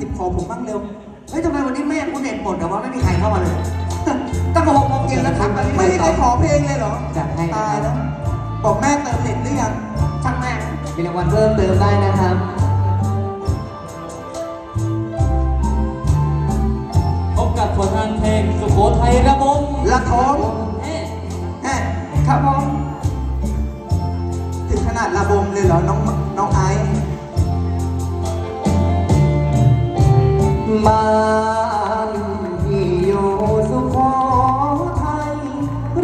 สิบขอผมบ้างเร็ว เฮ้ยทำไมวันนี้แม่กูเน็ตหมดแต่ว่าไม่มีใครเข้ามาเลย ตั้งแต่หกโมงเย็นแล้วทักมาไม่มีใครขอเพลงเลยเหรอจัดให้นะตายคแล้รัวบบอกแม่เติมเน็ตหรือยังช่างแม่งมีรางวัลเพิ่มเติมได้นะครับ พบกับผลงานเพลงสุโขทัยระบมละทมเอ๊ะแฮ่ครับผมถึงขนาดระบมเลยเหรอน้องน้องไอซ์ บ้านที่อยู่สุโขทัย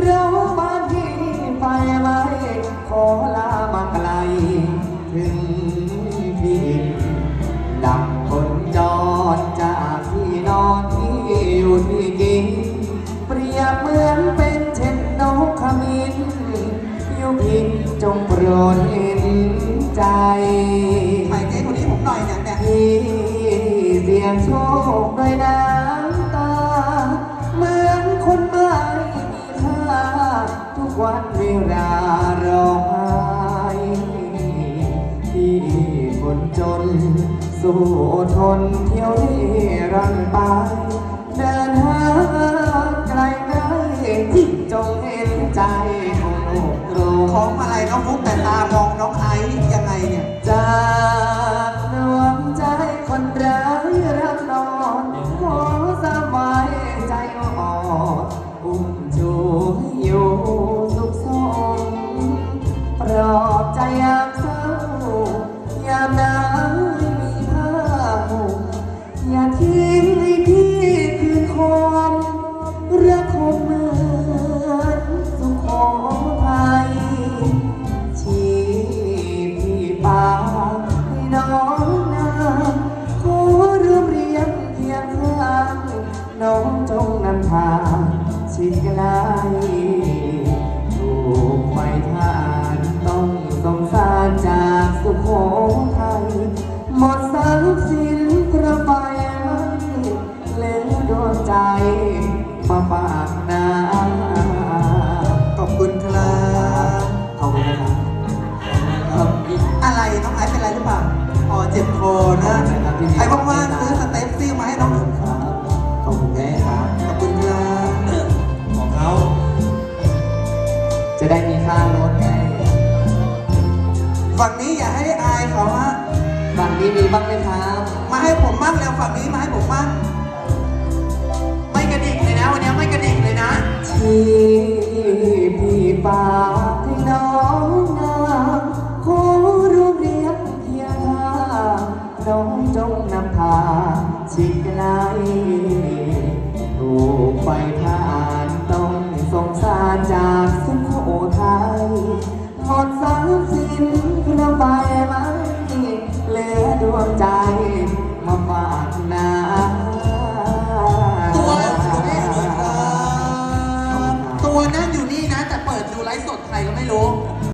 เราบ้านที่ไปไว้ขอลามาไกล ถึงที่ดับคนจรจากที่นอนที่อยู่ที่กิน เปรียบเหมือนเป็นเช่นนกขมิ้นอยู่พินจงโปรดเห็นใจใหม่เจ๊คนนี้ผมหน่อยเนี่ยเนี่ย ยงโชคด้วยน้ำตา เหมือนคนไม่มีค่าทุกวันเวลาร้องไห้ที่คนจน สู้ทนเที่ยวเร่ร่อนไปเดินหาไกลไกลจงเห็นใจของโลกของอะไรน้องฟุกแต่ตามอง ป่าให้น้องนาขอเรื่อเรียงเคียงข้างน้องจงนำทางชิดไกลถูกไฟทานต้องสงสารจากสุโขทัยหมดสารสิ้นกระบายมันแล้วโดนใจมาฝาก ไรน้องไอซ์เป็นไรหรือเปล่าอ๋อเจ็บคอนะใครว่างๆซื้อสเต็ปซี่มาให้น้องครับขอบคุณแม่ครับขอบคุณครับของเขาจะได้มีค่ารถไงฝั่งนี้อย่าให้อายเขาฮะฝั่งนี้มีบ้างไหมครับมาให้ผมบ้างแล้วฝั่งนี้มาให้ผมบ้างไม่กระดิกเลยนะวันนี้ไม่กระดิกเลยนะที่พี่ปา สงจงนำพา ชิดไกลถูกไฟทาน